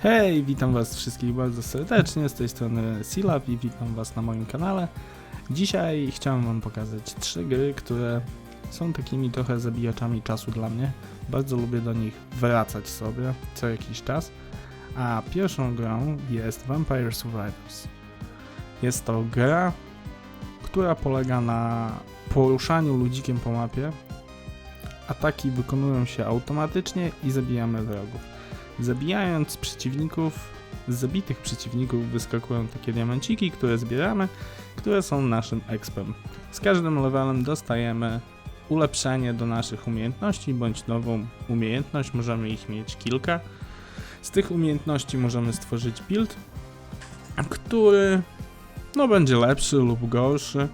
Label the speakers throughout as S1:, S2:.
S1: Hej, witam was wszystkich bardzo serdecznie, z tej strony Silab i witam was na moim kanale. Dzisiaj chciałem wam pokazać trzy gry, które są takimi trochę zabijaczami czasu dla mnie. Bardzo lubię do nich wracać sobie co jakiś czas. A pierwszą grą jest Vampire Survivors. Jest to gra, która polega na poruszaniu ludzikiem po mapie. Ataki wykonują się automatycznie i zabijamy wrogów. Zabijając przeciwników, z zabitych przeciwników wyskakują takie diamenciki, które zbieramy, które są naszym expem. Z każdym levelem dostajemy ulepszenie do naszych umiejętności, bądź nową umiejętność, możemy ich mieć kilka. Z tych umiejętności możemy stworzyć build, który no będzie lepszy lub gorszy.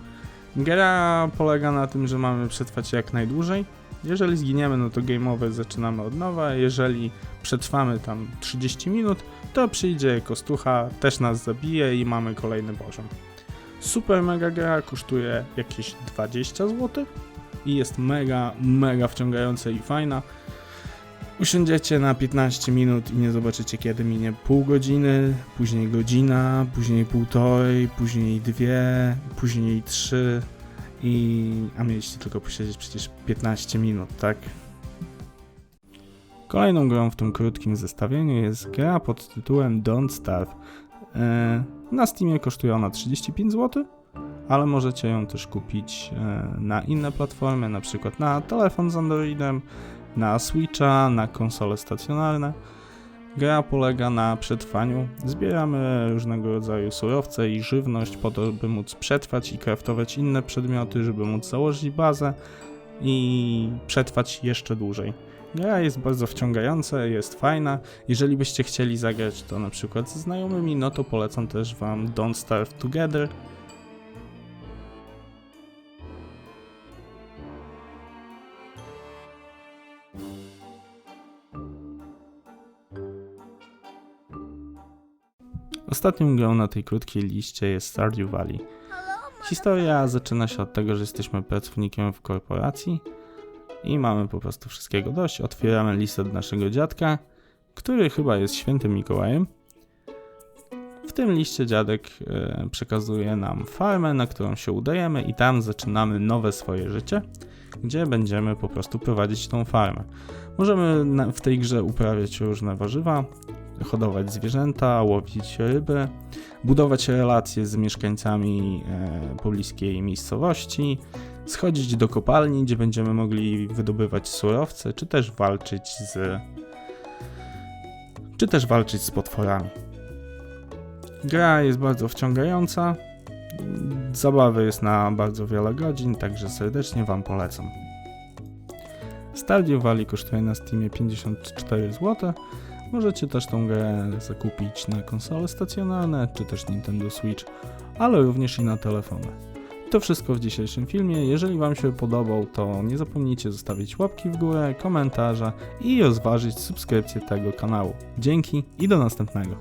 S1: Gra polega na tym, że mamy przetrwać jak najdłużej. Jeżeli zginiemy, no to game over zaczynamy od nowa. Jeżeli przetrwamy tam 30 minut, to przyjdzie kostucha, też nas zabije i mamy kolejny poziom. Super mega gra kosztuje jakieś 20 zł i jest mega, mega wciągająca i fajna. Usiądziecie na 15 minut i nie zobaczycie kiedy minie pół godziny, później godzina, później półtorej, później dwie, później trzy i... a mieliście tylko posiedzieć przecież 15 minut, tak? Kolejną grą w tym krótkim zestawieniu jest gra pod tytułem Don't Starve. E, Na Steamie kosztuje ona 35 zł, ale możecie ją też kupić e, na inne platformy, na przykład na telefon z Androidem, na Switcha, na konsole stacjonarne. Gra polega na przetrwaniu. Zbieramy różnego rodzaju surowce i żywność po to, by móc przetrwać i craftować inne przedmioty, żeby móc założyć bazę i przetrwać jeszcze dłużej. Gra jest bardzo wciągająca, jest fajna. Jeżeli byście chcieli zagrać to na przykład ze znajomymi, no to polecam też wam Don't Starve Together. Ostatnią grą na tej krótkiej liście jest Stardew Valley. Historia zaczyna się od tego, że jesteśmy pracownikiem w korporacji i mamy po prostu wszystkiego dość. Otwieramy list od naszego dziadka, który chyba jest świętym Mikołajem. W tym liście dziadek e, przekazuje nam farmę, na którą się udajemy i tam zaczynamy nowe swoje życie, gdzie będziemy po prostu prowadzić tą farmę. Możemy w tej grze uprawiać różne warzywa, hodować zwierzęta, łowić ryby, budować relacje z mieszkańcami e, pobliskiej miejscowości, schodzić do kopalni, gdzie będziemy mogli wydobywać surowce, czy też walczyć z. czy też walczyć z potworami. Gra jest bardzo wciągająca. Zabawy jest na bardzo wiele godzin, także serdecznie Wam polecam. Stardew Valley kosztuje na Steamie 54 zł. Możecie też tą grę zakupić na konsole stacjonarne, czy też Nintendo Switch, ale również i na telefony. To wszystko w dzisiejszym filmie. Jeżeli Wam się podobał, to nie zapomnijcie zostawić łapki w górę, komentarza i rozważyć subskrypcję tego kanału. Dzięki i do następnego.